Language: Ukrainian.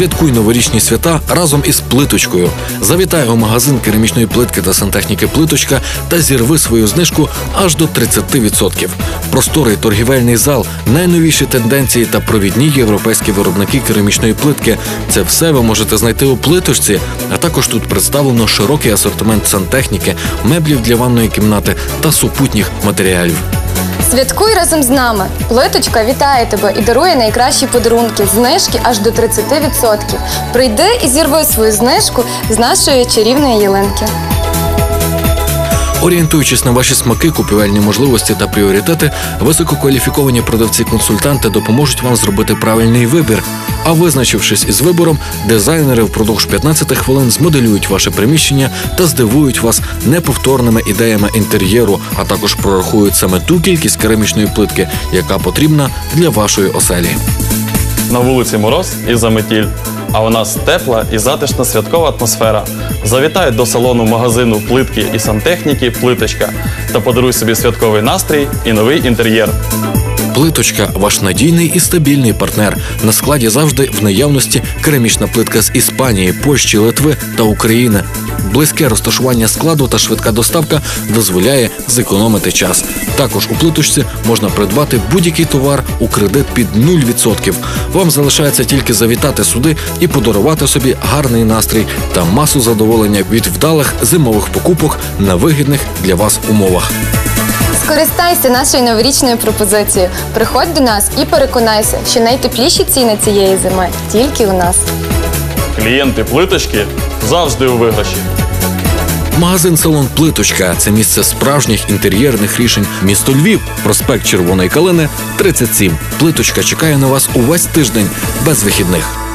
Святкуй новорічні свята разом із плиточкою. Завітай у магазин керамічної плитки та сантехніки Плиточка та зірви свою знижку аж до 30%. Просторий торгівельний зал, найновіші тенденції та провідні європейські виробники керамічної плитки. Це все ви можете знайти у плиточці. А також тут представлено широкий асортимент сантехніки, меблів для ванної кімнати та супутніх матеріалів. Святкуй разом з нами. Плиточка вітає тебе і дарує найкращі подарунки, знижки аж до 30%. Прийди і зірви свою знижку з нашої чарівної ялинки. Орієнтуючись на ваші смаки, купівельні можливості та пріоритети, висококваліфіковані продавці-консультанти допоможуть вам зробити правильний вибір. А визначившись із вибором, дизайнери впродовж 15 хвилин змоделюють ваше приміщення та здивують вас неповторними ідеями інтер'єру, а також прорахують саме ту кількість керамічної плитки, яка потрібна для вашої оселі. На вулиці мороз і заметіль. А у нас тепла і затишна святкова атмосфера. Завітай до салону магазину плитки і сантехніки Плиточка та подаруй собі святковий настрій і новий інтер'єр. Плиточка ваш надійний і стабільний партнер. На складі завжди в наявності керамічна плитка з Іспанії, Польщі, Литви та України. Близьке розташування складу та швидка доставка дозволяє зекономити час. Також у плиточці можна придбати будь-який товар у кредит під 0%. Вам залишається тільки завітати сюди і подарувати собі гарний настрій та масу задоволення від вдалих зимових покупок на вигідних для вас умовах. Скористайся нашою новорічною пропозицією. Приходь до нас і переконайся, що найтепліші ціни цієї зими тільки у нас. Клієнти плиточки завжди у виграші. Магазин Салон Плиточка це місце справжніх інтер'єрних рішень. Місто Львів, проспект Червоної Калини, 37. Плиточка чекає на вас увесь тиждень без вихідних.